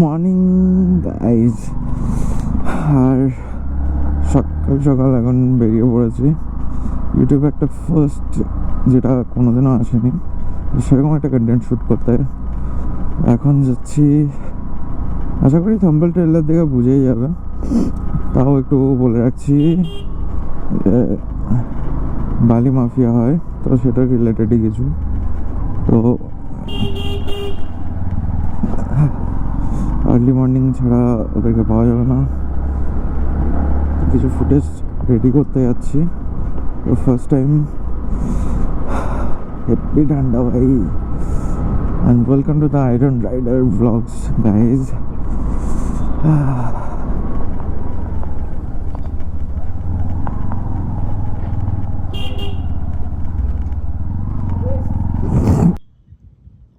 Morning guys আর সকাল সকাল এখন বেরিয়ে পড়েছি। ইউটিউবে একটা ফার্স্ট যেটা কোনোদিনও আসেনি। সেরকম একটা কন্টেন্ট শ্যুট করতে। এখন যাচ্ছি। আশা করি থাম্বেল ট্রেলার দেখে বুঝেই যাবে। তাও একটু বলে রাখছি বালি মাফিয়া হয়, তো সেটা রিলেটেডই কিছু। তো আর্লি মর্নিং ছাড়া ওদেরকে পাওয়া যাবে না। কিছু ফুটেজ রেডি করতে যাচ্ছি। তো ফার্স্ট টাইম হেপি ঠান্ডা ভাই। And welcome to the iron rider vlogs guys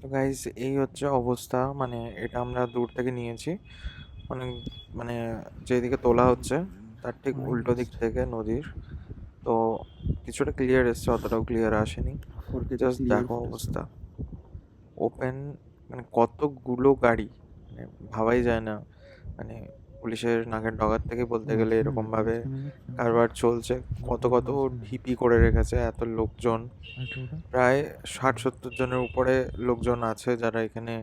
তো গাইজ এই হচ্ছে অবস্থা। মানে এটা আমরা দূর থেকে নিয়েছি। মানে মানে যেদিকে তোলা হচ্ছে তার ঠিক উল্টো দিক থেকে নদীর। তো কিছুটা ক্লিয়ার এসছে অতটাও ক্লিয়ার আসেনি। জাস্ট দেখো অবস্থা। ওপেন মানে কতগুলো গাড়ি? মানে ভাবাই যায় না। মানে পুলিশের নাকের ডগার থেকে বলতে গেলে এরকমভাবে কারবার চলছে। কত কত ঢিপি করে রেখেছে এত লোকজন। প্রায় ষাট সত্তর জনের উপরে লোকজন আছে যারা এখানে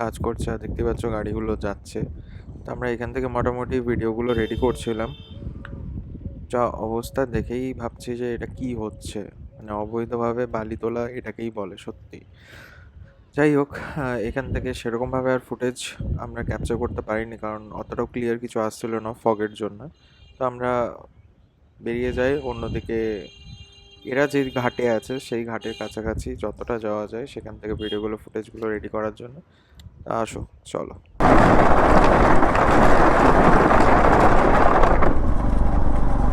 কাজ করছে আর দেখতে পাচ্ছ গাড়িগুলো যাচ্ছে। তো আমরা এখান থেকে মোটামুটি ভিডিওগুলো রেডি করছিলাম। যা অবস্থা দেখেই ভাবছি যে এটা কি হচ্ছে? মানে অবৈধভাবে বালি তোলা এটাকেই বলে সত্যি। যাই হোক এখান থেকে সেরকমভাবে আর ফুটেজ আমরা ক্যাপচার করতে পারিনি কারণ অতটাও ক্লিয়ার কিছু আসছিল না ফগের জন্য। তো আমরা বেরিয়ে যাই, অন্যদিকে এরা যে ঘাটে আছে সেই ঘাটের কাছাকাছি যতটা যাওয়া যায় সেখান থেকে ভিডিওগুলো ফুটেজগুলো রেডি করার জন্য। আসো, চলো।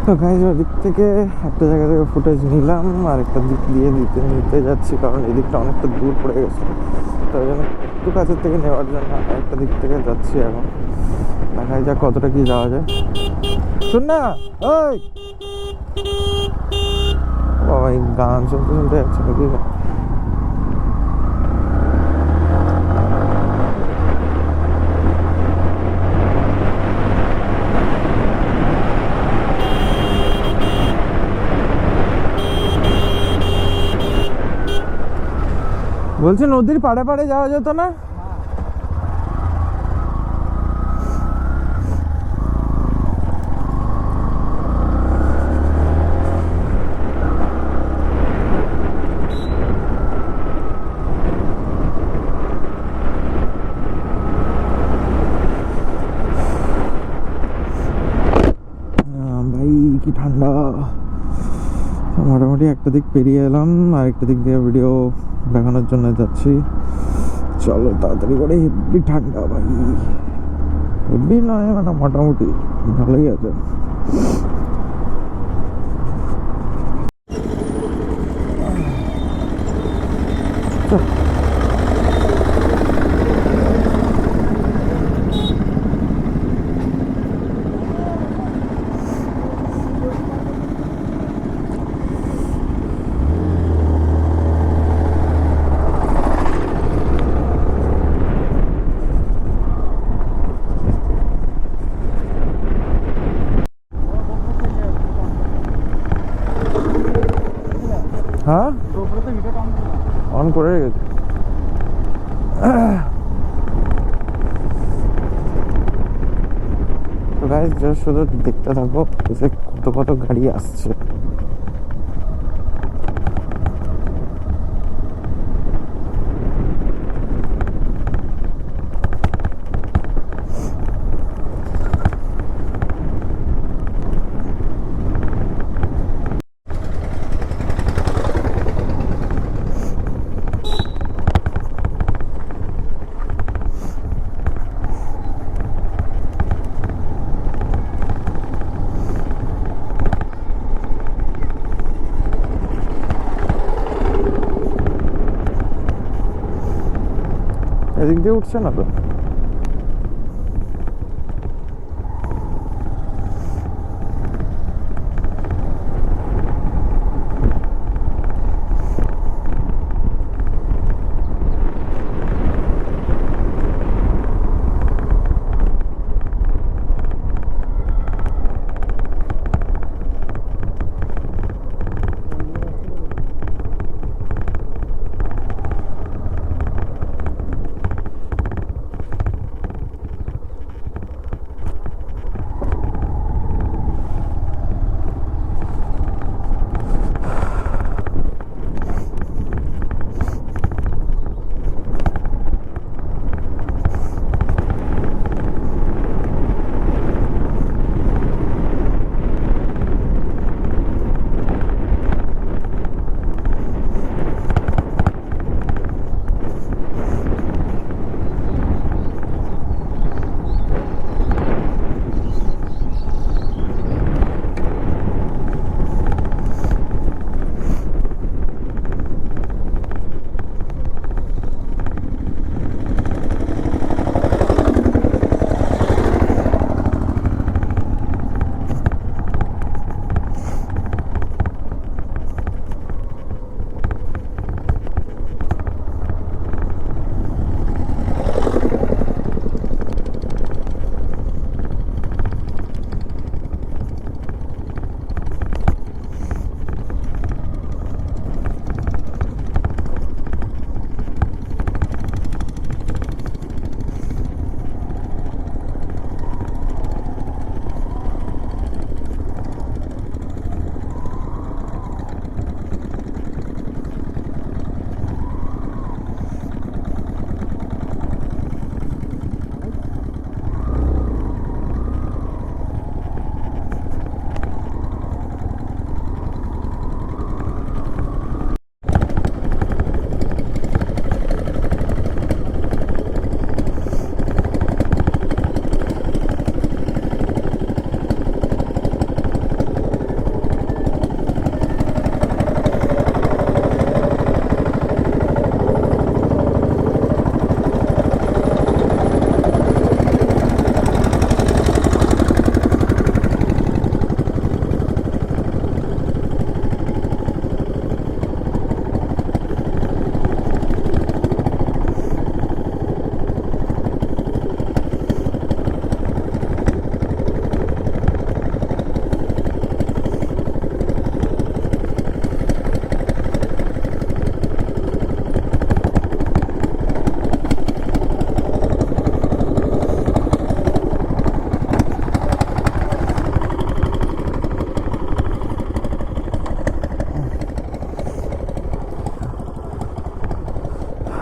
তো গাইজ, ওদিক থেকে একটা জায়গা থেকে ফুটেজ নিলাম আর একটা দিক দিয়ে দিতে নিতে যাচ্ছি, কারণ এদিকটা অনেকটা দূর পড়ে গেছে। তো ওই জন্য একটু কাছের থেকে নেওয়ার জন্য একটা দিক থেকে যাচ্ছি এখন। দেখা যাক কতটা কি যাওয়া যায়। শোন না ওই! বাবা, এই গান শুনতে শুনতে যাচ্ছে নাকি? বলছি নদীর পাড়ে পাড়ে যাওয়া যেত না আহ, ভাই কি ঠান্ডা মোটামুটি একটা দিক পেরিয়ে এলাম আর একটা দিক দিয়ে ভিডিও দেখানোর জন্য যাচ্ছি। চলো তাড়াতাড়ি করে হেব্বি ঠান্ডা, ভাই। হেব্বি নয় মানে মোটামুটি ভালোই আছে চল। হ্যাঁ অন করে রেখেছি তো গাইজ শুধু দেখতে থাকো যে কত কত গাড়ি আসছে। দিয়ে উঠছে না তো?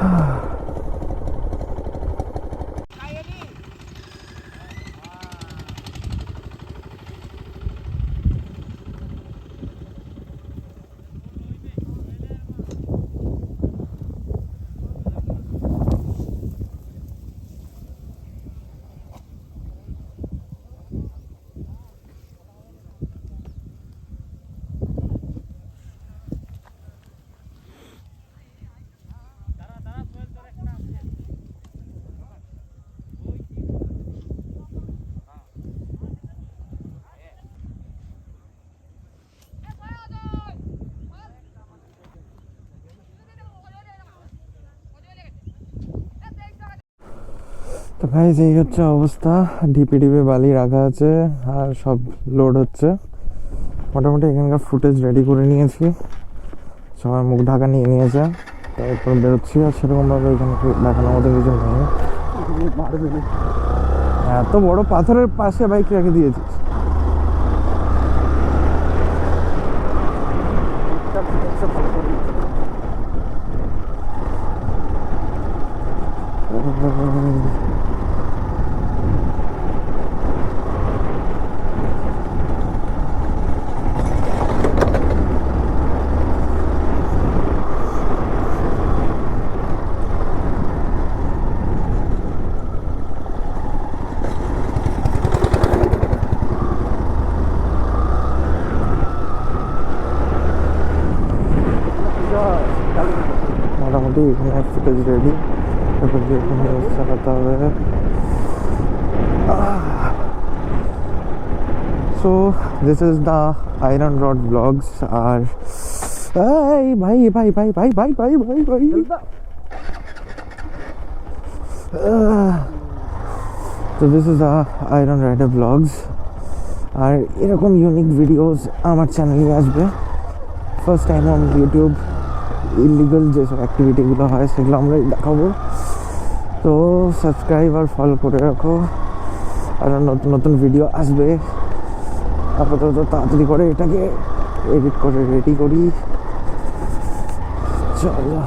Ah. তো গাইজ এই হচ্ছে অবস্থা। ডিপি ডিপি বালি রাখা আছে আর সব লোড হচ্ছে। মোটামুটি এখানকার ফুটেজ রেডি করে নিয়েছি। সবাই মুখ ঢাকা নিয়ে নিয়েছে। তারপর বেরোচ্ছি আর সেরকমভাবে এখানে দেখানো দেখানোর মতো কিছু নেই। এত বড় পাথরের পাশে বাইক রেখে দিয়েছিস। এখানে ফুটেজ রেডি এবার যে এখানে চালাতে হবে so this is the iron rider vlogs আর এই ভাই ভাই ভাই ভাই ভাই ভাই ভাই ভাই তো this is the iron rider vlogs আর এরকম ইউনিক ভিডিওস আমার চ্যানেলে আসবে। First time on YouTube illegal যেসব অ্যাক্টিভিটিগুলো হয়, সেগুলো আমরা দেখাবো। তো সাবস্ক্রাইব আর ফলো করে রাখো। আর নতুন নতুন ভিডিও আসবে। আপাতত তাড়াতাড়ি করে এটাকে এডিট করে রেডি করি। চলো।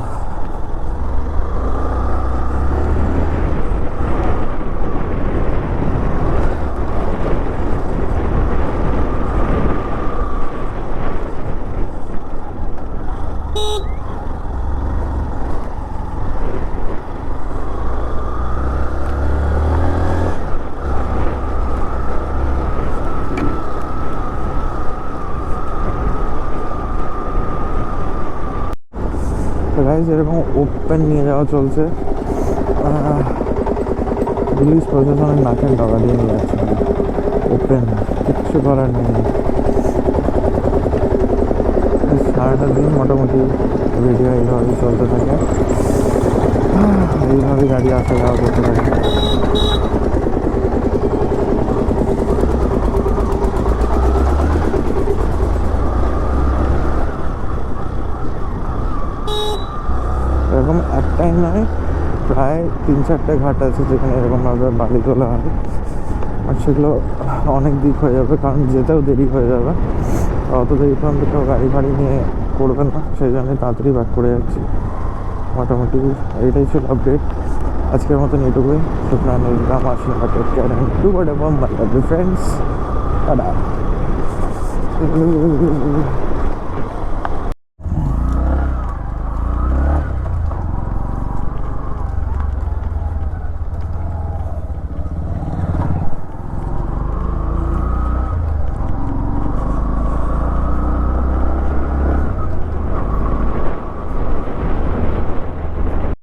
তো গাইজ এরকম ওপেন নিয়ে যাওয়া চলছে। পুলিশ প্রশাসনের নাকের ডগা দিয়ে নিয়ে যাচ্ছে। ওপেন কিচ্ছু করার নেই। সারাটা দিন মোটামুটি ভিডিও এইভাবেই চলতে থাকে। এইভাবে গাড়ি আসা যাওয়া করতে থাকে। এরকম একটাই নয় প্রায় তিন চারটে ঘাট আছে যেখানে এরকমভাবে বালি তোলা হয়। আর সেগুলো অনেক দিক হয়ে যাবে, কারণ যেতেও দেরি হয়ে যাবে। অত দেরি পর্যন্ত কেউ গাড়ি ফাড়ি নিয়ে করবে না, সেই জন্যই তাড়াতাড়ি ব্যাক করে যাচ্ছি। মোটামুটি এইটাই ছিল আপডেট আজকের মতন এটুকুই। Whatever my friends tata